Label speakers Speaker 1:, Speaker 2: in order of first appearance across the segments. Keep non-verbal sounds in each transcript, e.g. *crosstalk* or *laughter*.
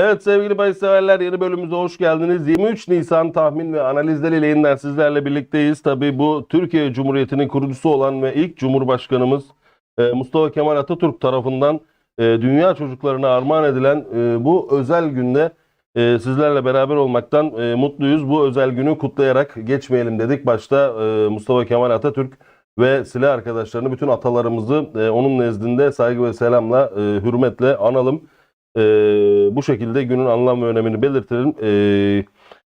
Speaker 1: Evet sevgili bahis yeni bölümümüze hoş geldiniz. 23 Nisan tahmin ve analizleriyle yeniden sizlerle birlikteyiz. Tabii bu Türkiye Cumhuriyeti'nin kurucusu olan ve ilk Cumhurbaşkanımız e, Mustafa Kemal Atatürk tarafından e, dünya çocuklarına armağan edilen e, bu özel günde sizlerle beraber olmaktan mutluyuz. Bu özel günü kutlayarak geçmeyelim dedik. Başta Mustafa Kemal Atatürk ve silah arkadaşlarını bütün atalarımızı onun nezdinde saygı ve selamla hürmetle analım. Ee, bu şekilde günün anlam ve önemini belirtelim. Ee,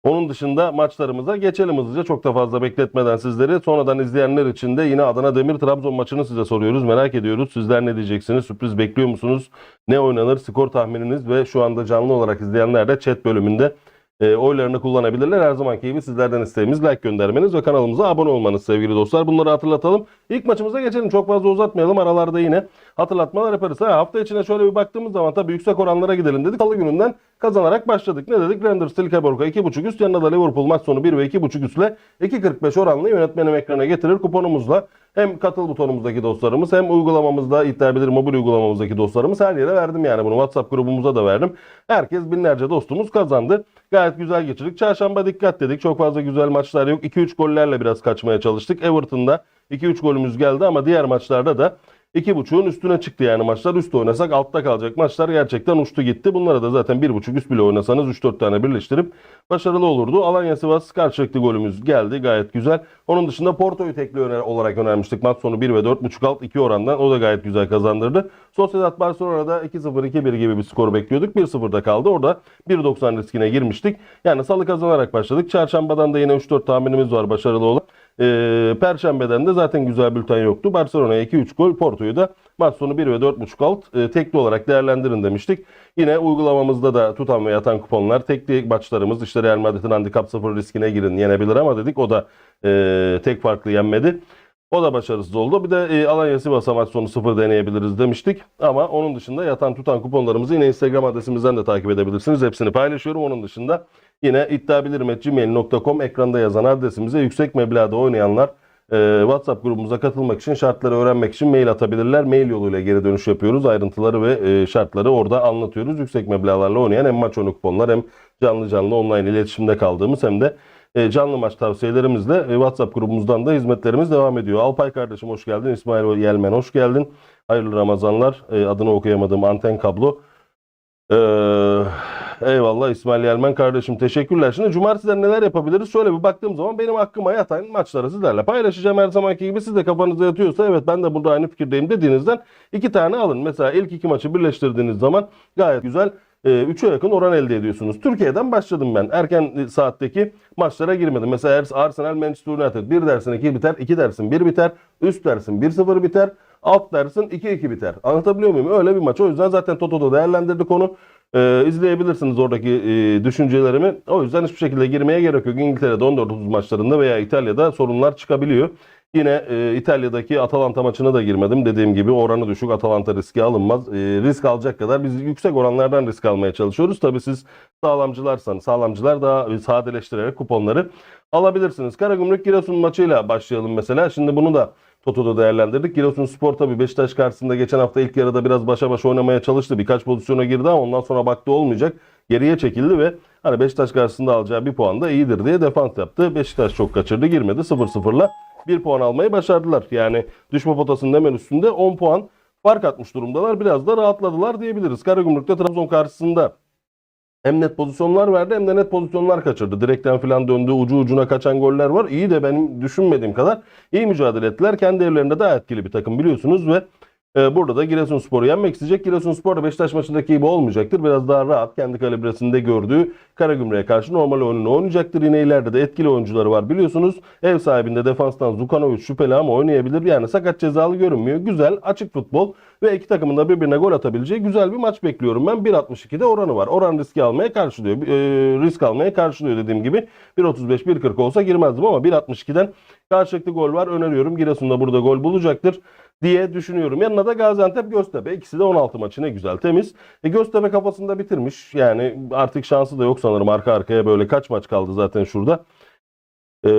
Speaker 1: onun dışında maçlarımıza geçelim hızlıca. Çok da fazla bekletmeden sizleri. Sonradan izleyenler için de yine Adana Demir Trabzon maçını size soruyoruz. Merak ediyoruz. Sizler ne diyeceksiniz? Sürpriz bekliyor musunuz? Ne oynanır? Skor tahmininiz ve şu anda canlı olarak izleyenler de chat bölümünde e, oylarını kullanabilirler. Her zamanki gibi sizlerden isteğimiz like göndermeniz ve kanalımıza abone olmanız sevgili dostlar. Bunları hatırlatalım. İlk maçımıza geçelim. Çok fazla uzatmayalım. Aralarda yine hatırlatmalar yaparız. Ha, hafta içine şöyle bir baktığımız zaman tabii yüksek oranlara gidelim dedik. Salı gününden kazanarak başladık. Ne dedik? Rangers Tilkeborg'a 2.5 üst. Yanında da Liverpool maç sonu 1 ve 2.5 üstle 2.45 oranlı yönetmenim ekrana getirir. Kuponumuzla hem katıl butonumuzdaki dostlarımız hem uygulamamızda iddia bilir mobil uygulamamızdaki dostlarımız her yere verdim yani bunu WhatsApp grubumuza da verdim. Herkes binlerce dostumuz kazandı. Gayet güzel geçirdik. Çarşamba dikkat dedik. Çok fazla güzel maçlar yok. 2-3 gollerle biraz kaçmaya çalıştık. Everton'da 2-3 golümüz geldi ama diğer maçlarda da 2.5'un üstüne çıktı yani maçlar. Üst oynasak altta kalacak maçlar gerçekten uçtu gitti. Bunlara da zaten 1.5 üst bile oynasanız 3-4 tane birleştirip başarılı olurdu. Alanya Sivas karşılıklı golümüz geldi gayet güzel. Onun dışında Porto'yu tekli öner olarak önermiştik. Maç sonu 1 ve 4.5 alt 2 orandan. O da gayet güzel kazandırdı. Sociedad Barcelona'da 2-0 2-1 gibi bir skor bekliyorduk. 1-0'da kaldı. Orada 1.90 riskine girmiştik. Yani salı kazanarak başladık. Çarşambadan da yine 3-4 tahminimiz var başarılı olan. Ee, Perşembeden de zaten güzel bülten yoktu. Barcelona'ya 2-3 gol, Porto'yu da maç sonu 1 ve 4.5 alt e, tekli olarak değerlendirin demiştik. Yine uygulamamızda da tutan ve yatan kuponlar tekli maçlarımız işte Real Madrid'in handikap 0 riskine girin yenebilir ama dedik o da e, tek farklı yenmedi. O da başarısız oldu. Bir de e, Alanya Sivas'a maç sonu 0 deneyebiliriz demiştik. Ama onun dışında yatan tutan kuponlarımızı yine Instagram adresimizden de takip edebilirsiniz. Hepsini paylaşıyorum. Onun dışında yine iddiabilirim.gmail.com ekranda yazan adresimize yüksek meblağda oynayanlar e, WhatsApp grubumuza katılmak için şartları öğrenmek için mail atabilirler. Mail yoluyla geri dönüş yapıyoruz. Ayrıntıları ve e, şartları orada anlatıyoruz. Yüksek meblağlarla oynayan hem maç oyunu kuponlar hem canlı canlı online iletişimde kaldığımız hem de e, canlı maç tavsiyelerimizle e, WhatsApp grubumuzdan da hizmetlerimiz devam ediyor. Alpay kardeşim hoş geldin. İsmail Yelmen hoş geldin. Hayırlı Ramazanlar. E, adını okuyamadığım anten kablo. Ee, eyvallah İsmail Yelmen kardeşim teşekkürler. Şimdi cumartesiler neler yapabiliriz? Şöyle bir baktığım zaman benim hakkıma yatan maçları sizlerle paylaşacağım her zamanki gibi. Siz de kafanıza yatıyorsa evet ben de burada aynı fikirdeyim dediğinizden iki tane alın. Mesela ilk iki maçı birleştirdiğiniz zaman gayet güzel 3'e yakın oran elde ediyorsunuz. Türkiye'den başladım ben. Erken saatteki maçlara girmedim. Mesela Arsenal Manchester United 1 dersin 2 biter, 2 dersin 1 biter, üst dersin 1-0 biter, alt dersin 2-2 biter. Anlatabiliyor muyum? Öyle bir maç. O yüzden zaten Toto'da değerlendirdik onu. Ee, izleyebilirsiniz oradaki e, düşüncelerimi. O yüzden hiçbir şekilde girmeye gerek yok. İngiltere'de 14-30 maçlarında veya İtalya'da sorunlar çıkabiliyor. Yine e, İtalya'daki Atalanta maçına da girmedim. Dediğim gibi oranı düşük. Atalanta riski alınmaz. E, risk alacak kadar biz yüksek oranlardan risk almaya çalışıyoruz. Tabii siz sağlamcılarsanız, sağlamcılar daha sadeleştirerek kuponları alabilirsiniz. Karagümrük Giresun maçıyla başlayalım mesela. Şimdi bunu da Toto'da değerlendirdik. Giresun Spor tabii Beşiktaş karşısında geçen hafta ilk yarıda biraz başa baş oynamaya çalıştı. Birkaç pozisyona girdi ama ondan sonra baktı olmayacak. Geriye çekildi ve hani Beşiktaş karşısında alacağı bir puan da iyidir diye defans yaptı. Beşiktaş çok kaçırdı girmedi 0-0'la. 1 puan almayı başardılar. Yani düşme potasının hemen üstünde 10 puan fark atmış durumdalar. Biraz da rahatladılar diyebiliriz. Karagümrük'te Trabzon karşısında hem net pozisyonlar verdi hem de net pozisyonlar kaçırdı. Direkten falan döndü. Ucu ucuna kaçan goller var. İyi de benim düşünmediğim kadar iyi mücadele ettiler. Kendi evlerinde daha etkili bir takım biliyorsunuz ve burada da Giresunspor'u yenmek isteyecek. Giresunspor da Beşiktaş maçındaki gibi olmayacaktır. Biraz daha rahat kendi kalibresinde gördüğü Karagümrük'e karşı normal oyununu oynayacaktır. Yine ileride de etkili oyuncuları var biliyorsunuz. Ev sahibinde defanstan Zukanovic şüpheli ama oynayabilir. Yani sakat cezalı görünmüyor. Güzel, açık futbol ve iki takımın da birbirine gol atabileceği güzel bir maç bekliyorum ben. 1.62'de oranı var. Oran riski almaya karşılıyor. E, risk almaya karşılıyor dediğim gibi. 1.35, 1.40 olsa girmezdim ama 1.62'den karşılıklı gol var. Öneriyorum. Giresun'da burada gol bulacaktır diye düşünüyorum. Yanına da Gaziantep Göztepe. İkisi de 16 maçı ne güzel temiz. E, Göztepe kafasında bitirmiş. Yani artık şansı da yok sanırım arka arkaya böyle kaç maç kaldı zaten şurada. Ee,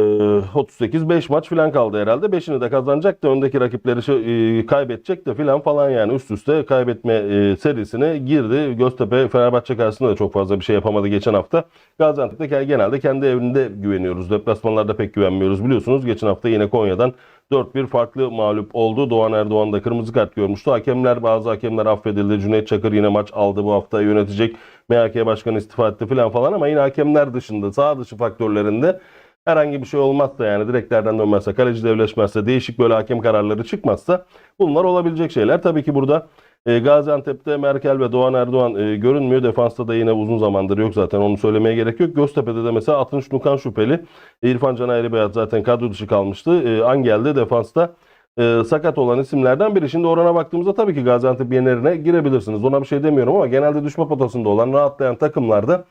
Speaker 1: 38-5 maç falan kaldı herhalde. 5'ini de kazanacak da öndeki rakipleri şey- e, kaybedecek de falan falan yani üst üste kaybetme e, serisine girdi. Göztepe Fenerbahçe karşısında da çok fazla bir şey yapamadı geçen hafta. Gaziantep'te genelde kendi evinde güveniyoruz. Deplasmanlarda pek güvenmiyoruz biliyorsunuz. Geçen hafta yine Konya'dan 4-1 farklı mağlup oldu. Doğan Erdoğan da kırmızı kart görmüştü. Hakemler bazı hakemler affedildi. Cüneyt Çakır yine maç aldı bu hafta yönetecek. MHK Başkanı istifa etti falan falan ama yine hakemler dışında sağ dışı faktörlerinde herhangi bir şey olmazsa yani direklerden dönmezse, kaleci devleşmezse, değişik böyle hakem kararları çıkmazsa bunlar olabilecek şeyler. Tabii ki burada e, Gaziantep'te Merkel ve Doğan Erdoğan e, görünmüyor. Defansta da yine uzun zamandır yok zaten onu söylemeye gerek yok. Göztepe'de de mesela Atınç Nukan şüpheli. İrfan Can Ayrıbeyat zaten kadro dışı kalmıştı. E, Angel de defansta e, sakat olan isimlerden biri. Şimdi orana baktığımızda tabii ki Gaziantep yenerine girebilirsiniz. Ona bir şey demiyorum ama genelde düşme potasında olan rahatlayan takımlarda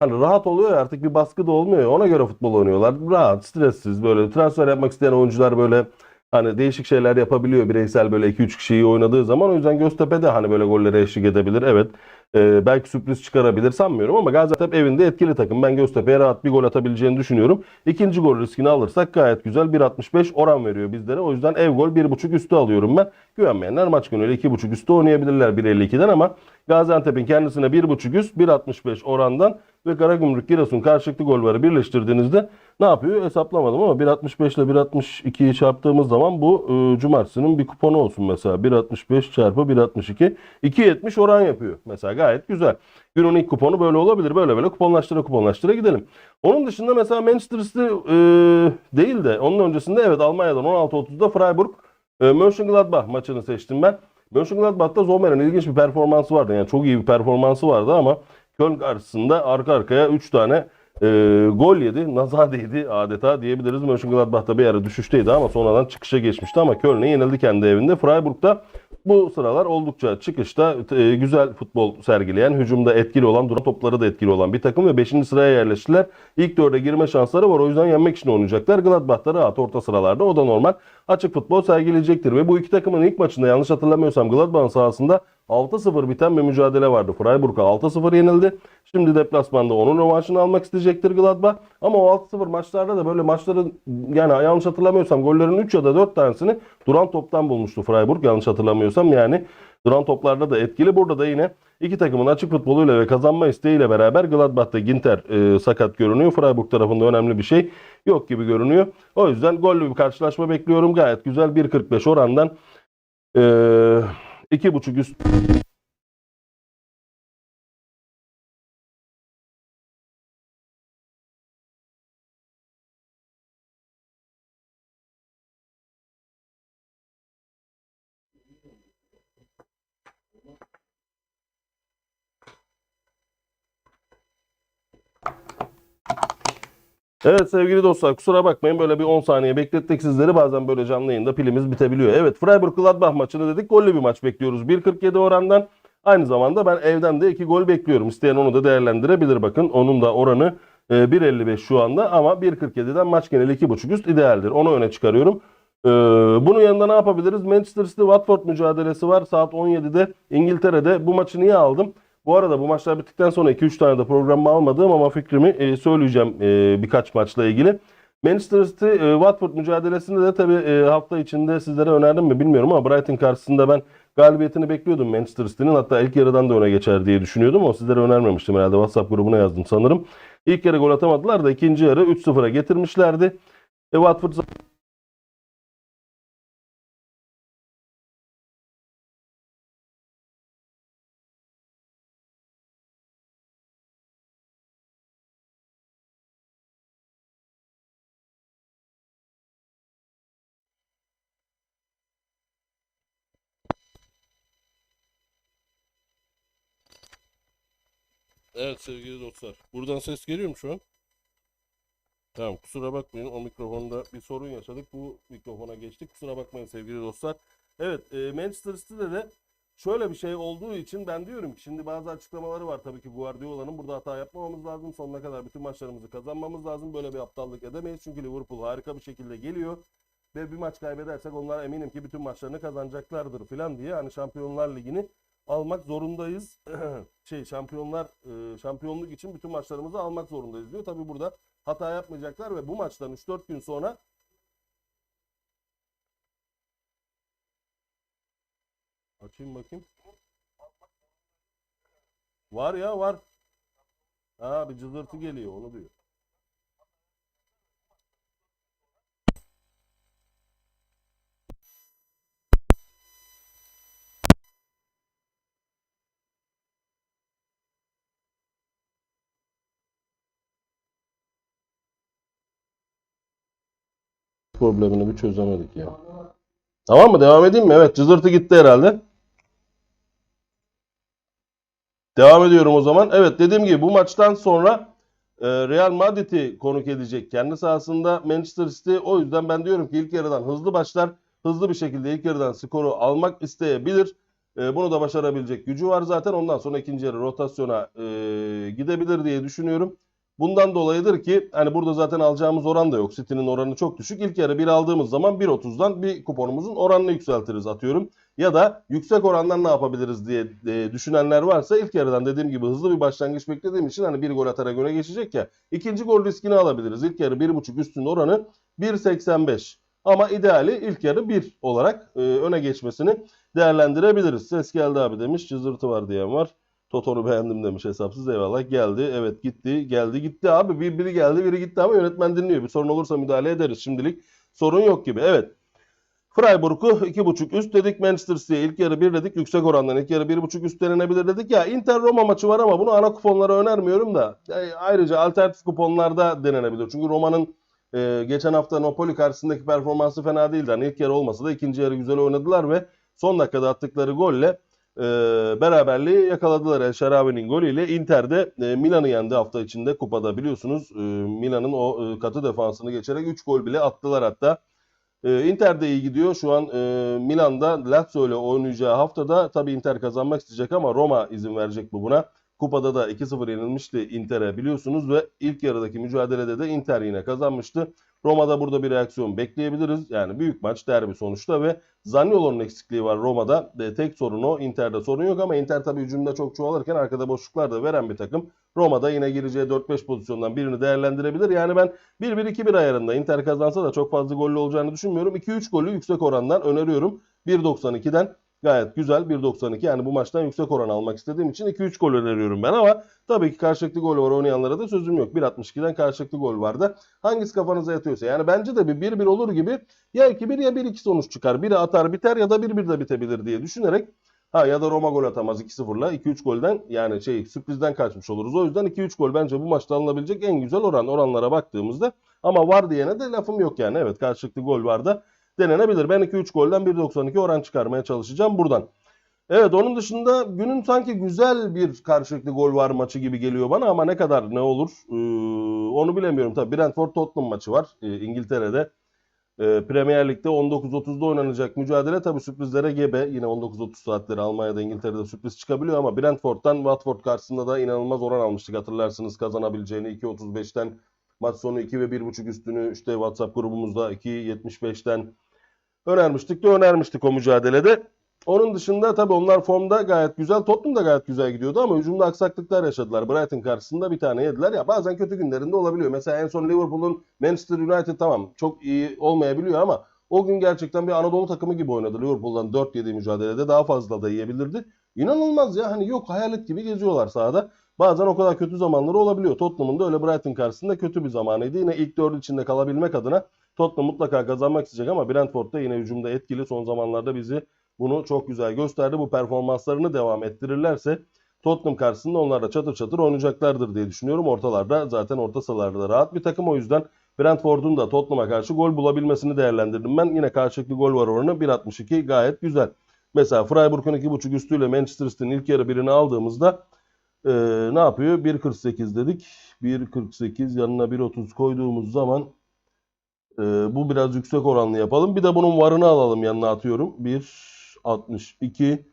Speaker 1: Hani rahat oluyor artık bir baskı da olmuyor ona göre futbol oynuyorlar. Rahat, stressiz böyle transfer yapmak isteyen oyuncular böyle hani değişik şeyler yapabiliyor bireysel böyle 2-3 kişiyi oynadığı zaman. O yüzden Göztepe de hani böyle gollere eşlik edebilir. Evet Ee, belki sürpriz çıkarabilir sanmıyorum ama Gaziantep evinde etkili takım. Ben Göztepe'ye rahat bir gol atabileceğini düşünüyorum. İkinci gol riskini alırsak gayet güzel 1.65 oran veriyor bizlere. O yüzden ev gol 1.5 üstü alıyorum ben. Güvenmeyenler maç günüyle 2.5 üstü oynayabilirler 1.52'den ama Gaziantep'in kendisine 1.5 üst 1.65 orandan ve Karagümrük Giresun karşılıklı gol varı birleştirdiğinizde ne yapıyor hesaplamadım ama 1.65 ile 1.62'yi çarptığımız zaman bu e, cumartesinin bir kuponu olsun mesela 1.65 çarpı 1.62 2.70 oran yapıyor mesela gayet güzel. Günün ilk kuponu böyle olabilir böyle böyle kuponlaştıra kuponlaştıra gidelim. Onun dışında mesela Manchester City e, değil de onun öncesinde evet Almanya'dan 16.30'da Freiburg e, Mönchengladbach maçını seçtim ben. Mönchengladbach'ta Zomer'in ilginç bir performansı vardı. Yani çok iyi bir performansı vardı ama Köln karşısında arka arkaya 3 tane e, gol yedi. Nazadeydi adeta diyebiliriz. Mönchengladbach'ta bir ara düşüşteydi ama sonradan çıkışa geçmişti ama Köln'e yenildi kendi evinde. Freiburg'da bu sıralar oldukça çıkışta e, güzel futbol sergileyen, hücumda etkili olan, duran topları da etkili olan bir takım ve 5. sıraya yerleştiler. İlk dörde girme şansları var. O yüzden yenmek için oynayacaklar. Gladbach'ta rahat orta sıralarda. O da normal. Açık futbol sergileyecektir. Ve bu iki takımın ilk maçında yanlış hatırlamıyorsam Gladbach'ın sahasında 6-0 biten bir mücadele vardı. Freiburg'a 6-0 yenildi. Şimdi deplasmanda onun rövanşını almak isteyecektir Gladbach. Ama o 6-0 maçlarda da böyle maçların yani yanlış hatırlamıyorsam gollerin 3 ya da 4 tanesini duran toptan bulmuştu Freiburg yanlış hatırlamıyorsam. Yani duran toplarda da etkili. Burada da yine iki takımın açık futboluyla ve kazanma isteğiyle beraber Gladbach'ta Ginter e, sakat görünüyor. Freiburg tarafında önemli bir şey yok gibi görünüyor. O yüzden gollü bir karşılaşma bekliyorum. Gayet güzel 1.45 orandan e, 2.5 üst Evet sevgili dostlar kusura bakmayın böyle bir 10 saniye beklettik sizleri. Bazen böyle canlı yayında pilimiz bitebiliyor. Evet Freiburg Gladbach maçını dedik. Gollü bir maç bekliyoruz. 1.47 orandan. Aynı zamanda ben evden de 2 gol bekliyorum. İsteyen onu da değerlendirebilir bakın. Onun da oranı e, 1.55 şu anda ama 1.47'den maç geneli 2.5 üst idealdir. Onu öne çıkarıyorum. Ee, bunun yanında ne yapabiliriz? Manchester City Watford mücadelesi var saat 17'de İngiltere'de. Bu maçı niye aldım? Bu arada bu maçlar bittikten sonra 2-3 tane de programımı almadığım ama fikrimi e, söyleyeceğim e, birkaç maçla ilgili. Manchester City e, Watford mücadelesinde de tabii e, hafta içinde sizlere önerdim mi bilmiyorum ama Brighton karşısında ben galibiyetini bekliyordum Manchester City'nin. Hatta ilk yarıdan da öne geçer diye düşünüyordum ama sizlere önermemiştim herhalde WhatsApp grubuna yazdım sanırım. İlk yarı gol atamadılar da ikinci yarı 3-0'a getirmişlerdi. E, Watford Evet sevgili dostlar. Buradan ses geliyor mu şu an? Tamam kusura bakmayın o mikrofonda bir sorun yaşadık. Bu mikrofona geçtik. Kusura bakmayın sevgili dostlar. Evet e, Manchester City'de de şöyle bir şey olduğu için ben diyorum ki şimdi bazı açıklamaları var tabii ki Guardiola'nın. Burada hata yapmamamız lazım. Sonuna kadar bütün maçlarımızı kazanmamız lazım. Böyle bir aptallık edemeyiz. Çünkü Liverpool harika bir şekilde geliyor. Ve bir maç kaybedersek onlar eminim ki bütün maçlarını kazanacaklardır falan diye. Hani Şampiyonlar Ligi'ni almak zorundayız. *clears throat* şey şampiyonlar e, şampiyonluk için bütün maçlarımızı almak zorundayız diyor. Tabii burada hata yapmayacaklar ve bu maçtan 3-4 gün sonra Açayım bakayım. Var ya var. Ha bir cızırtı geliyor onu diyor. Problemini bir çözemedik ya. Tamam mı? Devam edeyim mi? Evet cızırtı gitti herhalde. Devam ediyorum o zaman. Evet dediğim gibi bu maçtan sonra e, Real Madrid'i konuk edecek kendi sahasında Manchester City. O yüzden ben diyorum ki ilk yarıdan hızlı başlar. Hızlı bir şekilde ilk yarıdan skoru almak isteyebilir. E, bunu da başarabilecek gücü var zaten. Ondan sonra ikinci yarı rotasyona e, gidebilir diye düşünüyorum. Bundan dolayıdır ki hani burada zaten alacağımız oran da yok. City'nin oranı çok düşük. İlk yarı bir aldığımız zaman 1.30'dan bir kuponumuzun oranını yükseltiriz atıyorum. Ya da yüksek orandan ne yapabiliriz diye e, düşünenler varsa ilk yarıdan dediğim gibi hızlı bir başlangıç beklediğim için hani bir gol atarak öne geçecek ya. ikinci gol riskini alabiliriz. İlk yarı 1.5 üstün oranı 1.85. Ama ideali ilk yarı 1 olarak e, öne geçmesini değerlendirebiliriz. Ses geldi abi demiş. Cızırtı var diyen var. Toto'nu beğendim demiş hesapsız eyvallah. Geldi evet gitti geldi gitti abi. Bir, biri geldi biri gitti ama yönetmen dinliyor. Bir sorun olursa müdahale ederiz. Şimdilik sorun yok gibi. Evet. Freiburg'u 2.5 üst dedik. Manchester City'ye ilk yarı 1 dedik. Yüksek orandan ilk yarı 1.5 üst denenebilir dedik. Ya Inter Roma maçı var ama bunu ana kuponlara önermiyorum da. E, ayrıca alternatif kuponlarda denenebilir. Çünkü Roma'nın e, geçen hafta Napoli karşısındaki performansı fena değildi. Hani ilk yarı olmasa da ikinci yarı güzel oynadılar ve son dakikada attıkları golle e, beraberliği yakaladılar. El Şarabi'nin golüyle Inter'de e, Milan'ı yendi hafta içinde kupada biliyorsunuz. E, Milan'ın o e, katı defansını geçerek 3 gol bile attılar hatta. E, Inter de iyi gidiyor. Şu an e, Milan'da Lazio ile oynayacağı haftada tabii Inter kazanmak isteyecek ama Roma izin verecek bu buna. Kupada da 2-0 yenilmişti Inter'e biliyorsunuz ve ilk yarıdaki mücadelede de Inter yine kazanmıştı. Roma'da burada bir reaksiyon bekleyebiliriz. Yani büyük maç derbi sonuçta ve Zaniolo'nun eksikliği var Roma'da. De, tek sorun o. Inter'de sorun yok ama Inter tabii hücumda çok çoğalırken arkada boşluklar da veren bir takım. Roma'da yine gireceği 4-5 pozisyondan birini değerlendirebilir. Yani ben 1-1-2-1 ayarında Inter kazansa da çok fazla gollü olacağını düşünmüyorum. 2-3 golü yüksek orandan öneriyorum. 1.92'den gayet güzel 1.92 yani bu maçtan yüksek oran almak istediğim için 2-3 gol öneriyorum ben ama tabii ki karşılıklı gol var oynayanlara da sözüm yok. 1.62'den karşılıklı gol var da hangisi kafanıza yatıyorsa yani bence de bir 1-1 olur gibi ya 2-1 ya 1-2 sonuç çıkar. Biri atar biter ya da 1-1 de bitebilir diye düşünerek ha ya da Roma gol atamaz 2-0'la 2-3 golden yani şey sürprizden kaçmış oluruz. O yüzden 2-3 gol bence bu maçta alınabilecek en güzel oran oranlara baktığımızda ama var diyene de lafım yok yani. Evet karşılıklı gol var da denenebilir. Ben 2-3 golden 1.92 oran çıkarmaya çalışacağım buradan. Evet onun dışında günün sanki güzel bir karşılıklı gol var maçı gibi geliyor bana ama ne kadar ne olur ee, onu bilemiyorum. Tabii Brentford Tottenham maçı var ee, İngiltere'de. Ee, Premier Lig'de 19.30'da oynanacak mücadele tabii sürprizlere gebe. Yine 19.30 saatleri Almanya'da İngiltere'de sürpriz çıkabiliyor ama Brentford'dan Watford karşısında da inanılmaz oran almıştık hatırlarsınız kazanabileceğini 2.35'ten maç sonu 2 ve 1.5 üstünü işte WhatsApp grubumuzda 2.75'ten önermiştik de önermiştik o mücadelede. Onun dışında tabii onlar formda gayet güzel. Tottenham da gayet güzel gidiyordu ama hücumda aksaklıklar yaşadılar. Brighton karşısında bir tane yediler. Ya bazen kötü günlerinde olabiliyor. Mesela en son Liverpool'un Manchester United tamam çok iyi olmayabiliyor ama o gün gerçekten bir Anadolu takımı gibi oynadı. Liverpool'dan 4 yediği mücadelede daha fazla da yiyebilirdi. İnanılmaz ya hani yok hayalet gibi geziyorlar sahada. Bazen o kadar kötü zamanları olabiliyor. Tottenham'ın da öyle Brighton karşısında kötü bir zamanıydı. Yine ilk dördü içinde kalabilmek adına Tottenham mutlaka kazanmak isteyecek ama Brentford da yine hücumda etkili. Son zamanlarda bizi bunu çok güzel gösterdi. Bu performanslarını devam ettirirlerse Tottenham karşısında onlar da çatır çatır oynayacaklardır diye düşünüyorum. Ortalarda zaten orta sahalarda rahat bir takım. O yüzden Brentford'un da Tottenham'a karşı gol bulabilmesini değerlendirdim ben. Yine karşılıklı gol var oranı 1.62 gayet güzel. Mesela Freiburg'un 2.5 üstüyle Manchester City'nin ilk yarı birini aldığımızda e, ne yapıyor? 1.48 dedik. 1.48 yanına 1.30 koyduğumuz zaman e, bu biraz yüksek oranlı yapalım. Bir de bunun varını alalım yanına atıyorum. 1.62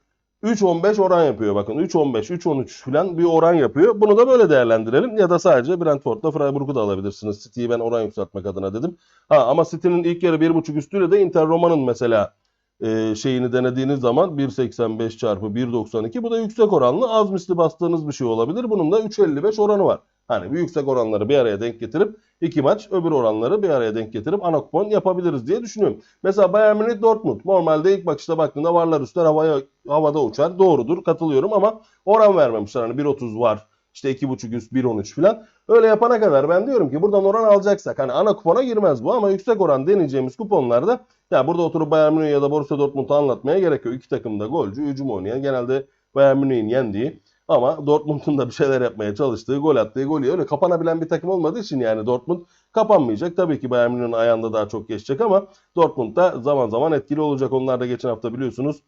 Speaker 1: 3.15 oran yapıyor bakın. 3.15, 3.13 falan bir oran yapıyor. Bunu da böyle değerlendirelim. Ya da sadece Brentford'la Freiburg'u da alabilirsiniz. City'yi ben oran yükseltmek adına dedim. Ha ama City'nin ilk yarı 1.5 üstüyle de Inter Roma'nın mesela e, şeyini denediğiniz zaman 1.85 çarpı 1.92 bu da yüksek oranlı az misli bastığınız bir şey olabilir. Bunun da 3.55 oranı var. Hani bir yüksek oranları bir araya denk getirip iki maç öbür oranları bir araya denk getirip ana kupon yapabiliriz diye düşünüyorum. Mesela Bayern Münih Dortmund normalde ilk bakışta baktığında varlar üstler havaya havada uçar. Doğrudur katılıyorum ama oran vermemişler. Hani 1.30 var işte 2.5 üst 1.13 falan. Öyle yapana kadar ben diyorum ki buradan oran alacaksak hani ana kupona girmez bu ama yüksek oran deneyeceğimiz kuponlarda ya burada oturup Bayern Münih ya da Borussia Dortmund'u anlatmaya gerek yok. İki takım da golcü, hücum oynayan genelde Bayern Münih'in yendiği ama Dortmund'un da bir şeyler yapmaya çalıştığı, gol attığı, gol yiyor. Öyle kapanabilen bir takım olmadığı için yani Dortmund kapanmayacak. Tabii ki Bayern Münih'in ayağında daha çok geçecek ama Dortmund da zaman zaman etkili olacak. Onlar da geçen hafta biliyorsunuz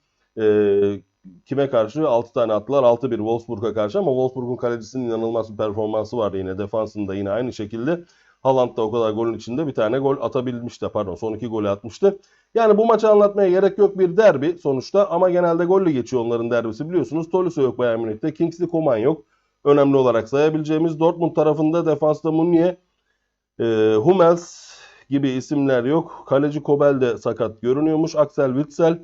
Speaker 1: kime karşı 6 tane attılar. 6-1 Wolfsburg'a karşı ama Wolfsburg'un kalecisinin inanılmaz bir performansı vardı yine. Defansında yine aynı şekilde. Haaland da o kadar golün içinde bir tane gol atabilmişti. Pardon son iki golü atmıştı. Yani bu maçı anlatmaya gerek yok bir derbi sonuçta ama genelde golle geçiyor onların derbisi biliyorsunuz. Tolisso yok Bayern Münih'te. Kingsley Coman yok. Önemli olarak sayabileceğimiz. Dortmund tarafında defansta Munier, e, Hummels gibi isimler yok. Kaleci Kobel de sakat görünüyormuş. Axel Witsel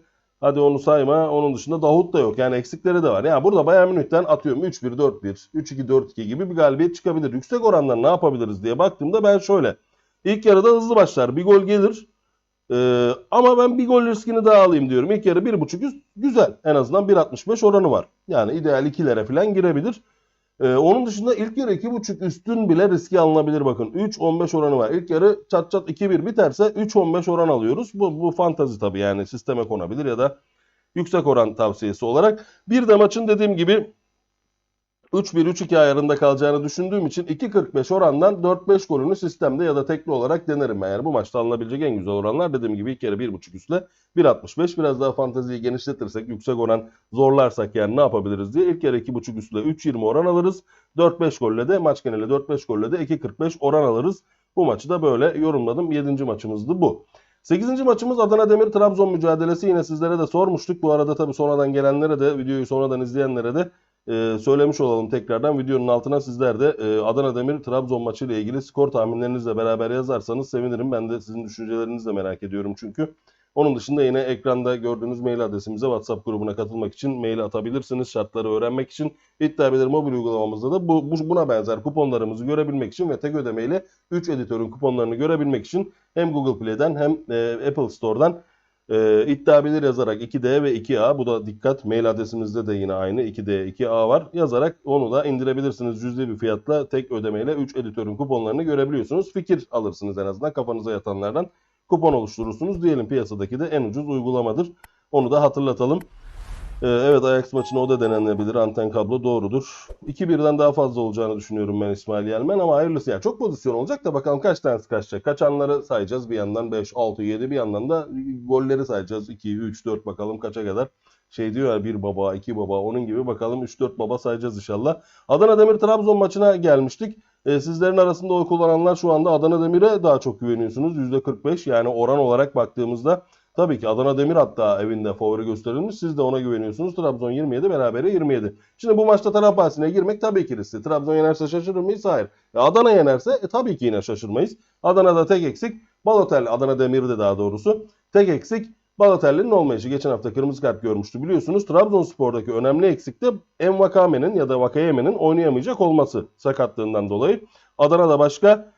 Speaker 1: Hadi onu sayma. Onun dışında Davut da yok. Yani eksikleri de var. Yani burada Bayern Münih'ten atıyorum 3-1, 4-1, 3-2, 4-2 gibi bir galibiyet çıkabilir. Yüksek oranlar ne yapabiliriz diye baktığımda ben şöyle. İlk yarıda hızlı başlar. Bir gol gelir. Ee, ama ben bir gol riskini daha alayım diyorum. İlk yarı 1.5 üst güzel. En azından 1.65 oranı var. Yani ideal 2'lere falan girebilir. Ee, onun dışında ilk yarı 2.5 üstün bile riski alınabilir bakın. 3.15 oranı var. İlk yarı çat çat 2-1 biterse 3.15 oran alıyoruz. Bu, bu fantazi tabii yani sisteme konabilir ya da yüksek oran tavsiyesi olarak. Bir de maçın dediğim gibi 3-1-3-2 ayarında kalacağını düşündüğüm için 2.45 orandan 4-5 golünü sistemde ya da tekli olarak denerim. Yani bu maçta alınabilecek en güzel oranlar dediğim gibi ilk kere 1.5 üstle 1.65 biraz daha fanteziyi genişletirsek yüksek oran zorlarsak yani ne yapabiliriz diye ilk kere 2.5 üstle 3.20 oran alırız. 4-5 golle de maç geneli 4-5 golle de 2.45 oran alırız. Bu maçı da böyle yorumladım. 7. maçımızdı bu. 8. maçımız Adana Demir Trabzon mücadelesi yine sizlere de sormuştuk. Bu arada tabii sonradan gelenlere de videoyu sonradan izleyenlere de e, söylemiş olalım tekrardan videonun altına sizler de e, Adana Demir Trabzon maçı ile ilgili skor tahminlerinizle beraber yazarsanız sevinirim. Ben de sizin düşüncelerinizi de merak ediyorum çünkü. Onun dışında yine ekranda gördüğünüz mail adresimize WhatsApp grubuna katılmak için mail atabilirsiniz. Şartları öğrenmek için İddia mobil uygulamamızda da bu, bu, buna benzer kuponlarımızı görebilmek için ve tek ödemeyle 3 editörün kuponlarını görebilmek için hem Google Play'den hem e, Apple Store'dan e, iddia bilir yazarak 2D ve 2A bu da dikkat mail adresimizde de yine aynı 2D 2A var yazarak onu da indirebilirsiniz cüzdi bir fiyatla tek ödemeyle 3 editörün kuponlarını görebiliyorsunuz. Fikir alırsınız en azından kafanıza yatanlardan kupon oluşturursunuz. Diyelim piyasadaki de en ucuz uygulamadır. Onu da hatırlatalım. Ee, evet Ajax maçına o da denenebilir. Anten kablo doğrudur. 2-1'den daha fazla olacağını düşünüyorum ben İsmail Yelmen ama hayırlısı ya. Çok pozisyon olacak da bakalım kaç tanesi kaçacak. Kaçanları sayacağız bir yandan 5, 6, 7 bir yandan da golleri sayacağız. 2, 3, 4 bakalım kaça kadar. Şey diyor ya bir baba, iki baba onun gibi bakalım 3-4 baba sayacağız inşallah. Adana Demir Trabzon maçına gelmiştik. Ee, sizlerin arasında oy kullananlar şu anda Adana Demir'e daha çok güveniyorsunuz. %45 yani oran olarak baktığımızda Tabii ki Adana Demir hatta evinde favori gösterilmiş. Siz de ona güveniyorsunuz. Trabzon 27, berabere 27. Şimdi bu maçta taraf bahsine girmek tabii ki riskli. Trabzon yenerse şaşırır mıyız? Hayır. E, Adana yenerse e, tabii ki yine şaşırmayız. Adana'da tek eksik. Balotelli, Adana Demir'de daha doğrusu. Tek eksik Balotelli'nin olmayışı. Geçen hafta kırmızı kart görmüştü biliyorsunuz. Trabzonspor'daki önemli eksik de Envakame'nin ya da Vakayeme'nin oynayamayacak olması sakatlığından dolayı. Adana'da başka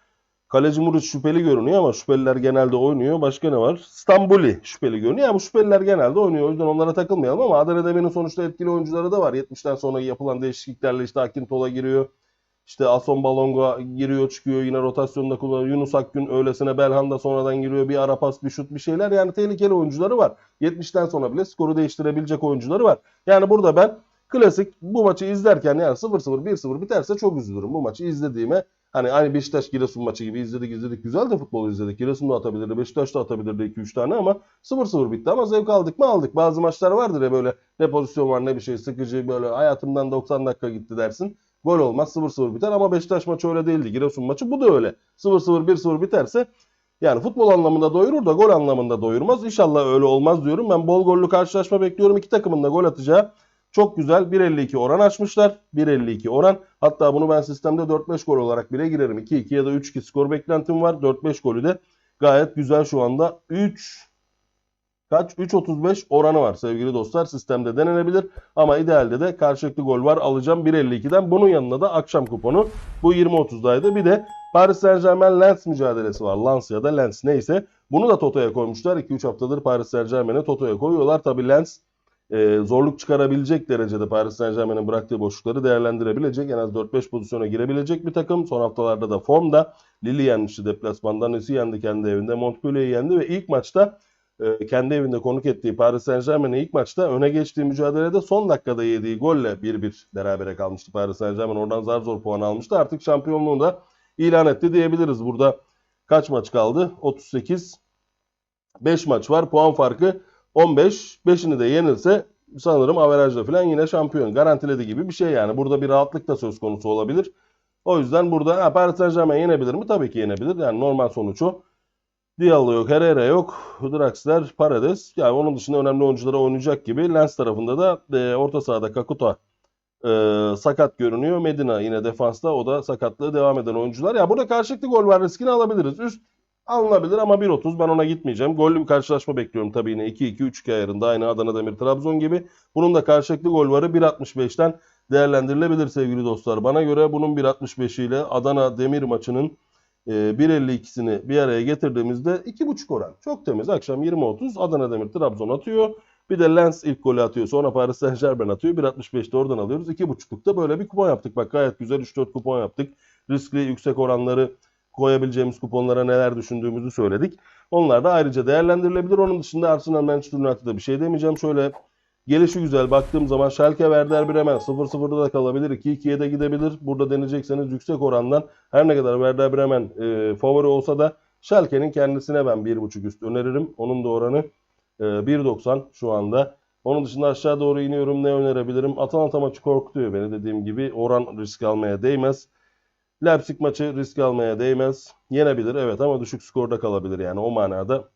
Speaker 1: Kaleci Muriç şüpheli görünüyor ama şüpheliler genelde oynuyor. Başka ne var? Stambuli şüpheli görünüyor. Yani bu şüpheliler genelde oynuyor. O yüzden onlara takılmayalım ama Adana Demir'in sonuçta etkili oyuncuları da var. 70'ten sonra yapılan değişikliklerle işte Akintola giriyor. İşte Ason Balonga giriyor çıkıyor yine rotasyonda kullanıyor. Yunus Akgün öylesine Belhanda sonradan giriyor. Bir ara pas bir şut bir şeyler. Yani tehlikeli oyuncuları var. 70'ten sonra bile skoru değiştirebilecek oyuncuları var. Yani burada ben klasik bu maçı izlerken yani 0-0 1-0 biterse çok üzülürüm. Bu maçı izlediğime Hani aynı Beşiktaş Giresun maçı gibi izledik izledik güzel de futbol izledik. Giresun da atabilirdi, Beşiktaş da atabilirdi 2-3 tane ama 0-0 bitti ama zevk aldık mı aldık. Bazı maçlar vardır ya böyle ne pozisyon var ne bir şey sıkıcı böyle hayatımdan 90 dakika gitti dersin. Gol olmaz 0-0 biter ama Beşiktaş maçı öyle değildi. Giresun maçı bu da öyle. 0-0 1-0 biterse yani futbol anlamında doyurur da gol anlamında doyurmaz. İnşallah öyle olmaz diyorum. Ben bol gollü karşılaşma bekliyorum. İki takımın da gol atacağı çok güzel 1.52 oran açmışlar. 1.52 oran. Hatta bunu ben sistemde 4-5 gol olarak bile girerim. 2-2 ya da 3-2 skor beklentim var. 4-5 golü de gayet güzel şu anda. 3 kaç? 3.35 oranı var sevgili dostlar. Sistemde denenebilir. Ama idealde de karşılıklı gol var. Alacağım 1.52'den. Bunun yanına da akşam kuponu. Bu 20.30'daydı. Bir de Paris Saint Germain Lens mücadelesi var. Lens ya da Lens neyse. Bunu da Toto'ya koymuşlar. 2-3 haftadır Paris Saint Germain'e Toto'ya koyuyorlar. Tabi Lens e, zorluk çıkarabilecek derecede Paris Saint Germain'in bıraktığı boşlukları değerlendirebilecek. En az 4-5 pozisyona girebilecek bir takım. Son haftalarda da formda. Lille yenmişti deplasmandan. Nice yendi kendi evinde. Montpellier'i yendi ve ilk maçta e, kendi evinde konuk ettiği Paris Saint Germain'e ilk maçta öne geçtiği mücadelede son dakikada yediği golle 1-1 berabere kalmıştı Paris Saint Germain. Oradan zar zor puan almıştı. Artık şampiyonluğunu da ilan etti diyebiliriz. Burada kaç maç kaldı? 38. 5 maç var. Puan farkı 15. 5'ini de yenilse sanırım averajla falan yine şampiyon. Garantiledi gibi bir şey yani. Burada bir rahatlık da söz konusu olabilir. O yüzden burada ha, Paris Saint Germain yenebilir mi? Tabii ki yenebilir. Yani normal sonuç o. Diallo yok, Herrera yok, Draxler, Paredes. Yani onun dışında önemli oyunculara oynayacak gibi. Lens tarafında da e, orta sahada Kakuta e, sakat görünüyor. Medina yine defansta. O da sakatlığı devam eden oyuncular. Ya burada karşılıklı gol var riskini alabiliriz. Üst alınabilir ama 1.30 ben ona gitmeyeceğim. Gollü bir karşılaşma bekliyorum tabii yine 2-2-3-2 ayarında aynı Adana Demir Trabzon gibi. Bunun da karşılıklı gol varı 1.65'ten değerlendirilebilir sevgili dostlar. Bana göre bunun 1.65 ile Adana Demir maçının e, 1.52'sini bir araya getirdiğimizde 2.5 oran. Çok temiz. Akşam 20.30 Adana Demir Trabzon atıyor. Bir de Lens ilk golü atıyor. Sonra Paris Saint Germain atıyor. 1.65'te oradan alıyoruz. 2.5'lukta böyle bir kupon yaptık. Bak gayet güzel 3-4 kupon yaptık. Riskli yüksek oranları koyabileceğimiz kuponlara neler düşündüğümüzü söyledik. Onlar da ayrıca değerlendirilebilir. Onun dışında Arsenal Manchester United'a bir şey demeyeceğim. Şöyle gelişi güzel baktığım zaman Schalke Werder Bremen 0-0'da da kalabilir. 2-2'ye de gidebilir. Burada deneyecekseniz yüksek orandan her ne kadar Werder Bremen e, favori olsa da Schalke'nin kendisine ben 1.5 üst öneririm. Onun da oranı e, 1.90 şu anda. Onun dışında aşağı doğru iniyorum. Ne önerebilirim? Atalanta maçı korkutuyor beni dediğim gibi. Oran risk almaya değmez. Leipzig maçı risk almaya değmez. Yenebilir evet ama düşük skorda kalabilir yani o manada.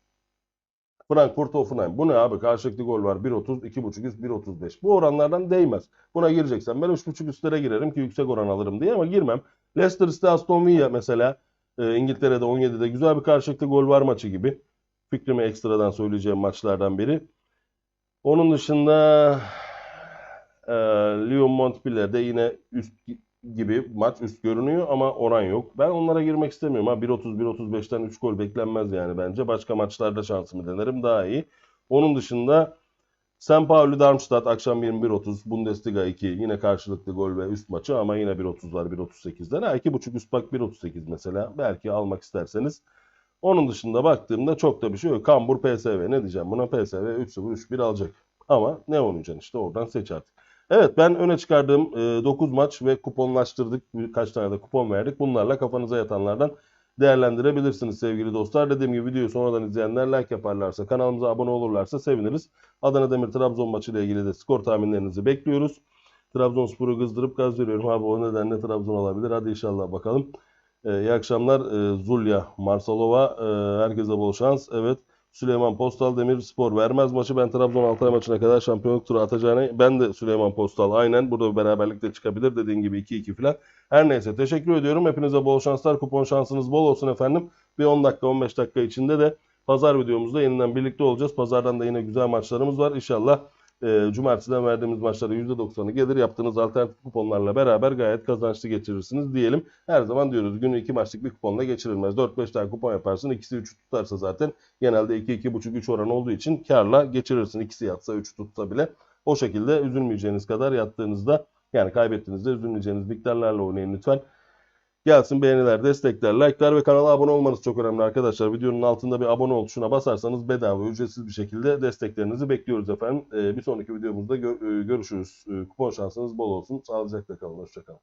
Speaker 1: Frankfurt Hoffenheim. Bu ne abi? Karşılıklı gol var. 1.30, 2.5 üst, 1.35. Bu oranlardan değmez. Buna gireceksen ben 3.5 üstlere girerim ki yüksek oran alırım diye ama girmem. Leicester City Aston Villa mesela e, İngiltere'de 17'de güzel bir karşılıklı gol var maçı gibi. Fikrimi ekstradan söyleyeceğim maçlardan biri. Onun dışında e, Lyon Montpellier'de yine üst gibi maç üst görünüyor ama oran yok. Ben onlara girmek istemiyorum. Ha 1.30 1.35'ten 3 gol beklenmez yani bence. Başka maçlarda şansımı denerim daha iyi. Onun dışında St. Pauli Darmstadt akşam 21.30 Bundesliga 2 yine karşılıklı gol ve üst maçı ama yine 1.30'lar 1.38'den. Ha 2.5 üst bak 1.38 mesela. Belki almak isterseniz. Onun dışında baktığımda çok da bir şey yok. Kambur PSV ne diyeceğim buna PSV 3-0 3-1 alacak. Ama ne oynayacaksın işte oradan seç artık. Evet ben öne çıkardığım e, 9 maç ve kuponlaştırdık. Birkaç tane de kupon verdik. Bunlarla kafanıza yatanlardan değerlendirebilirsiniz sevgili dostlar. Dediğim gibi videoyu sonradan izleyenler like yaparlarsa, kanalımıza abone olurlarsa seviniriz. Adana Demir Trabzon maçı ile ilgili de skor tahminlerinizi bekliyoruz. Trabzonspor'u kızdırıp gaz veriyorum abi o nedenle Trabzon olabilir. Hadi inşallah bakalım. Ee, iyi akşamlar. Ee, Zulya, Marsalova, ee, herkese bol şans. Evet. Süleyman Postal Demir Spor vermez maçı. Ben Trabzon Altay maçına kadar şampiyonluk turu atacağını ben de Süleyman Postal aynen burada bir beraberlik de çıkabilir dediğin gibi 2-2 falan. Her neyse teşekkür ediyorum. Hepinize bol şanslar. Kupon şansınız bol olsun efendim. Bir 10 dakika 15 dakika içinde de pazar videomuzda yeniden birlikte olacağız. Pazardan da yine güzel maçlarımız var. İnşallah e, cumartesiden verdiğimiz maçlara %90'ı gelir. Yaptığınız alternatif kuponlarla beraber gayet kazançlı geçirirsiniz diyelim. Her zaman diyoruz günü 2 maçlık bir kuponla geçirilmez. 4-5 tane kupon yaparsın. İkisi 3'ü tutarsa zaten genelde 2-2,5-3 oran olduğu için karla geçirirsin. İkisi yatsa 3 tutsa bile. O şekilde üzülmeyeceğiniz kadar yattığınızda yani kaybettiğinizde üzülmeyeceğiniz miktarlarla oynayın lütfen. Gelsin beğeniler, destekler, like'lar ve kanala abone olmanız çok önemli arkadaşlar. Videonun altında bir abone ol tuşuna basarsanız bedava, ücretsiz bir şekilde desteklerinizi bekliyoruz efendim. Ee, bir sonraki videomuzda gö- görüşürüz. Ee, kupon şansınız bol olsun. Sağlıcakla kalın. Hoşçakalın.